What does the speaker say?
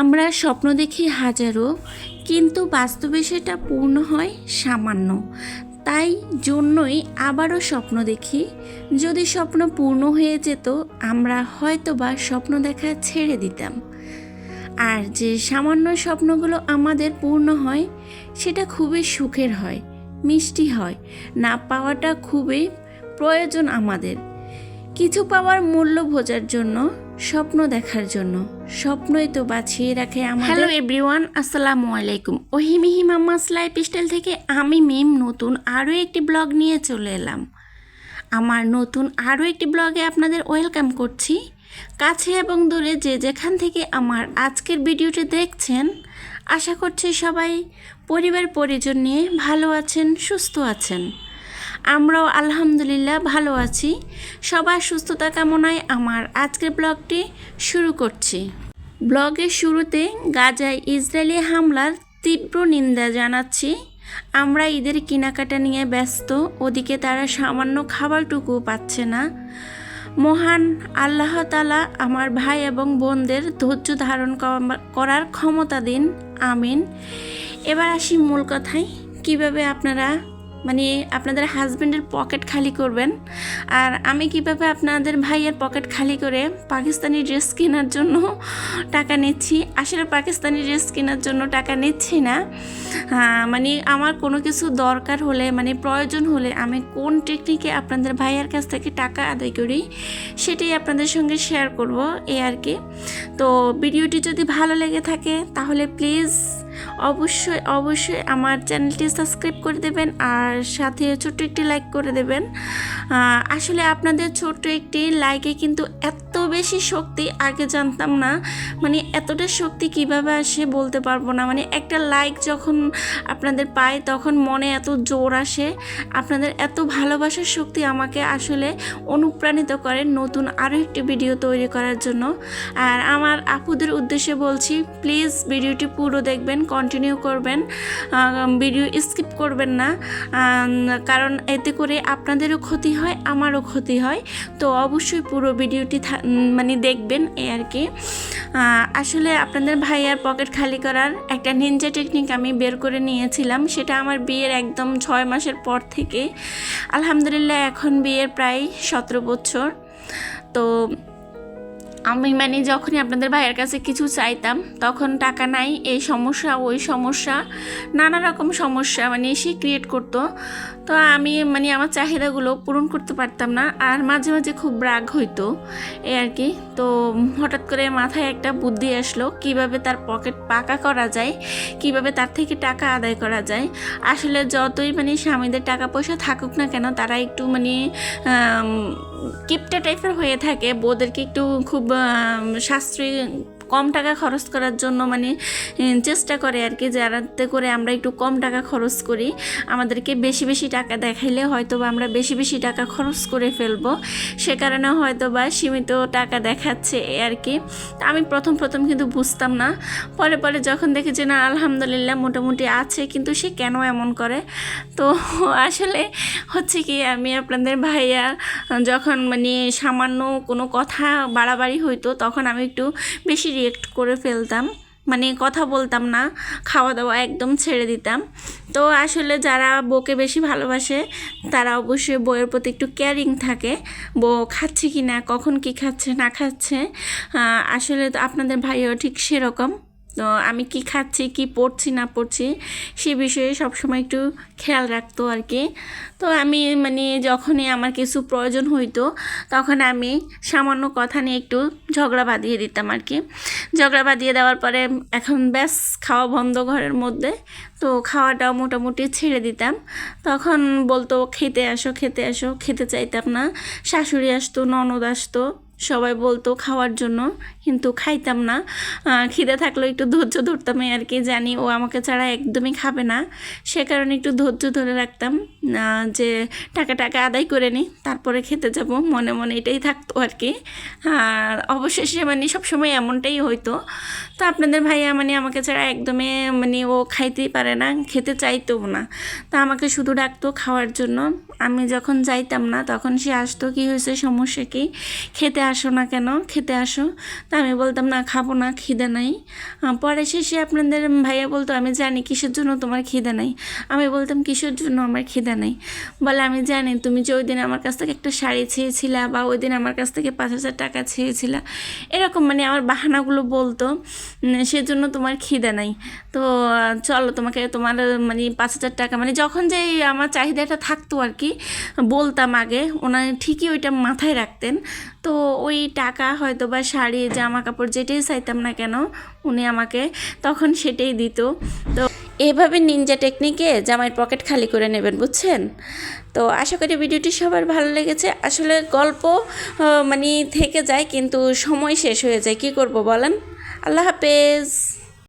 আমরা স্বপ্ন দেখি হাজারো, কিন্তু বাস্তবে সেটা পূর্ণ হয় সামান্য। তাই জন্যই আবারও স্বপ্ন দেখি। যদি স্বপ্ন পূর্ণ হয়ে যেত, আমরা হয়তো বা স্বপ্ন দেখা ছেড়ে দিতাম। আর যে সামান্য স্বপ্নগুলো আমাদের পূর্ণ হয়, সেটা খুবই সুখের হয়, মিষ্টি হয়। না পাওয়াটা খুবই প্রয়োজন আমাদের। কিছু পাওয়ার মূল্য বোঝার জন্য স্বপ্ন দেখার জন্য। স্বপ্নই তো বাঁচিয়ে রাখে আমার হ্যালো এভরিওয়ান আসসালামু আলাইকুম। ওহিমিহি মাম্মাস লাইফ স্টাইল থেকে আমি মিম নতুন আরও একটি ব্লগ নিয়ে চলে এলাম। আমার নতুন আরও একটি ব্লগে আপনাদের ওয়েলকাম করছি। কাছে এবং দূরে যে যেখান থেকে আমার আজকের ভিডিওটি দেখছেন, আশা করছি সবাই পরিবার পরিজন নিয়ে ভালো আছেন, সুস্থ আছেন। আমরাও আলহামদুলিল্লাহ ভালো আছি। সবার সুস্থতা কামনায় আমার আজকের ব্লগটি শুরু করছি। ব্লগের শুরুতে গাজায় ইসরায়েলি হামলার তীব্র নিন্দা জানাচ্ছি। আমরা ঈদের কেনাকাটা নিয়ে ব্যস্ত, ওদিকে তারা সামান্য খাবারটুকু পাচ্ছে না। মহান আল্লাহ তালা আমার ভাই এবং বোনদের ধৈর্য ধারণ করার ক্ষমতা দিন, আমিন। এবার আসি মূল কথায়। কীভাবে আপনারা মানে আপনাদের হাজব্যান্ডের পকেট খালি করবেন। আর আমি কীভাবে আপনাদের ভাইয়ের পকেট খালি করে পাকিস্তানি ড্রেস কেনার জন্য টাকা নিচ্ছি? আসলে পাকিস্তানি ড্রেস কেনার জন্য টাকা নিচ্ছি না। মানে আমার কোনো কিছু দরকার হলে মানে প্রয়োজন হলে আমি কোন টেকনিকে আপনাদের ভাইয়ের কাছ থেকে টাকা আদায় করি, সেটাই আপনাদের সঙ্গে শেয়ার করব এ আর কি। তো ভিডিওটি যদি ভালো লেগে থাকে, তাহলে প্লিজ অবশ্যই অবশ্যই আমার চ্যানেলটি সাবস্ক্রাইব করে দেবেন আর সাথে ছোট্ট একটি লাইক করে দেবেন। আসলে আপনাদের ছোট্ট একটি লাইকে কিন্তু এত বেশি শক্তি আগে জানতাম না। মানে এতটা শক্তি কীভাবে আসে বলতে পারব না। মানে একটা লাইক যখন আপনাদের পাই তখন মনে এত জোর আসে। আপনাদের এত ভালোবাসার শক্তি আমাকে আসলে অনুপ্রাণিত করে নতুন আরও একটি ভিডিও তৈরি করার জন্য। আর আমার আপুদের উদ্দেশ্যে বলছি প্লিজ ভিডিওটি পুরো দেখবেন। কন্টিনিউ করবেন ভিডিও স্কিপ করবেন না কারণ এতে করে আপনাদেরও ক্ষতি হয়, আমারও ক্ষতি হয়। তো অবশ্যই পুরো ভিডিওটি মানে দেখবেন এই আর কি। আসলে আপনাদের ভাইয়ার পকেট খালি করার একটা নিনজা টেকনিক আমি বের করে নিয়েছিলাম, সেটা আমার বিয়ের একদম ছয় মাসের পর থেকে। আলহামদুলিল্লাহ এখন বিয়ের প্রায় সতেরো বছর। তো আমি মানে যখনই আপনাদের ভাইয়ের কাছে কিছু চাইতাম, তখন টাকা নাই, এই সমস্যা, ওই সমস্যা, নানা রকম সমস্যা মানে সে ক্রিয়েট করতো। তো আমি মানে আমার চাহিদাগুলো পূরণ করতে পারতাম না, আর মাঝে মাঝে খুব রাগ হইতো এই আর কি। তো হঠাৎ করে মাথায় একটা বুদ্ধি আসলো, কীভাবে তার পকেট পাকা করা যায়, কীভাবে তার থেকে টাকা আদায় করা যায়। আসলে যতই মানে স্বামীদের টাকা পয়সা থাকুক না কেন, তারা একটু মানে কিপটা টাইপের হয়ে থাকে বউদেরকে একটু খুব শাস্ত্রী কম টাকা খরচ করার জন্য মানে চেষ্টা করে আর কি যাতে করে আমরা একটু কম টাকা খরচ করি, আমাদেরকে বেশি বেশি টাকা দেখাইলে হয়তো বা আমরা বেশি বেশি টাকা খরচ করে ফেলব। সে কারণে হয়তো বা সীমিত টাকা দেখাচ্ছে আর কি। আমি প্রথম প্রথম কিন্তু বুঝতাম না। পরে পরে যখন দেখি যে না, আলহামদুলিল্লাহ মোটামুটি আছে, কিন্তু সে কেন এমন করে? তো আসলে হচ্ছে কি, আমি আপনাদের ভাইয়া যখন মানে সামান্য কোনো কথা বাড়াবাড়ি হইতো, তখন আমি একটু বেশি রিয়েক্ট করে ফেলতাম। মানে কথা বলতাম না খাওয়া দাওয়া একদম ছেড়ে দিতাম। তো আসলে যারা বউকে বেশি ভালোবাসে, তারা অবশ্যই বউয়ের প্রতি একটু কেয়ারিং থাকে। বউ খাচ্ছে কি না কখন কি খাচ্ছে, না খাচ্ছে আসলে তো আপনাদের ভাইও ঠিক সেরকম। তো আমি কি খাচ্ছি, কি পড়ছি, না পড়ছি, সে বিষয়ে সবসময় একটু খেয়াল রাখতো আর কি। তো আমি মানে যখনই আমার কিছু প্রয়োজন হইতো, তখন আমি সামান্য কথা নিয়ে একটু ঝগড়া বাঁধিয়ে দিতাম আর কি। ঝগড়া বাঁধিয়ে দেওয়ার পরে এখন ব্যাস খাওয়া বন্ধ ঘরের মধ্যে, তো খাওয়াটাও মোটামুটি ছেড়ে দিতাম। তখন বলতো, খেতে আসো খেতে আসো। খেতে চাইতাম না। শাশুড়ি আসতো, ননদ আসতো। সবাই বলতো খাওয়ার জন্য, কিন্তু খাইতাম না। খিদে থাকলেও একটু ধৈর্য ধরতাম আর কি জানি ও আমাকে ছাড়া একদমই খাবে না। সে কারণে একটু ধৈর্য ধরে রাখতাম যে টাকা টাকা আদায় করে নিই তারপরে খেতে যাব, মনে মনে এটাই থাকতো আর কি আর অবশেষে মানে সবসময় এমনটাই হইতো। তো আপনাদের ভাইয়া মানে আমাকে ছাড়া একদমই মানে ও খাইতেই পারে না, খেতে চাইতেও না। তা আমাকে শুধু ডাকতো খাওয়ার জন্য। আমি যখন যাইতাম না, তখন সে আসতো, কি হয়েছে, সমস্যা কি? খেতে আসো না কেন? খেতে আসো। তা আমি বলতাম, না, খাব না, খিদে নাই। পরে শেষে আপনাদের ভাইয়া বলতো, আমি জানি কিসের জন্য তোমার খিদে নাই। আমি বলতাম, কিসের জন্য আমার খিদে নাই? বলে, আমি জানি তুমি যে ওই দিন আমার কাছ থেকে একটা শাড়ি চেয়েছিলা বা ওই দিন আমার কাছ থেকে পাঁচ হাজার টাকা চেয়েছিলা এরকম মানে আমার বাহানাগুলো বলতো সেজন্য তোমার খিদে নাই। তো, চলো তোমাকে তোমার মানে পাঁচ হাজার টাকা মানে যখন যে আমার চাহিদাটা থাকতো আর কি, বলতাম আগে ওনার ঠিকই ওইটা মাথায় রাখতেন। তো ওই টাকা হয়তো বা শাড়ি জামা কাপড় যেটাই চাইতাম না কেন, উনি আমাকে তখন সেটাই দিত। তো এভাবে নিনজা টেকনিকে জামাইয়ের পকেট খালি করে নেবেন, বুঝছেন? তো আশা করি ভিডিওটি সবার ভালো লেগেছে। আসলে গল্প মানে থেকে যায়, কিন্তু সময় শেষ হয়ে যায়। কি করব বলেন? আল্লাহ হাফেজ।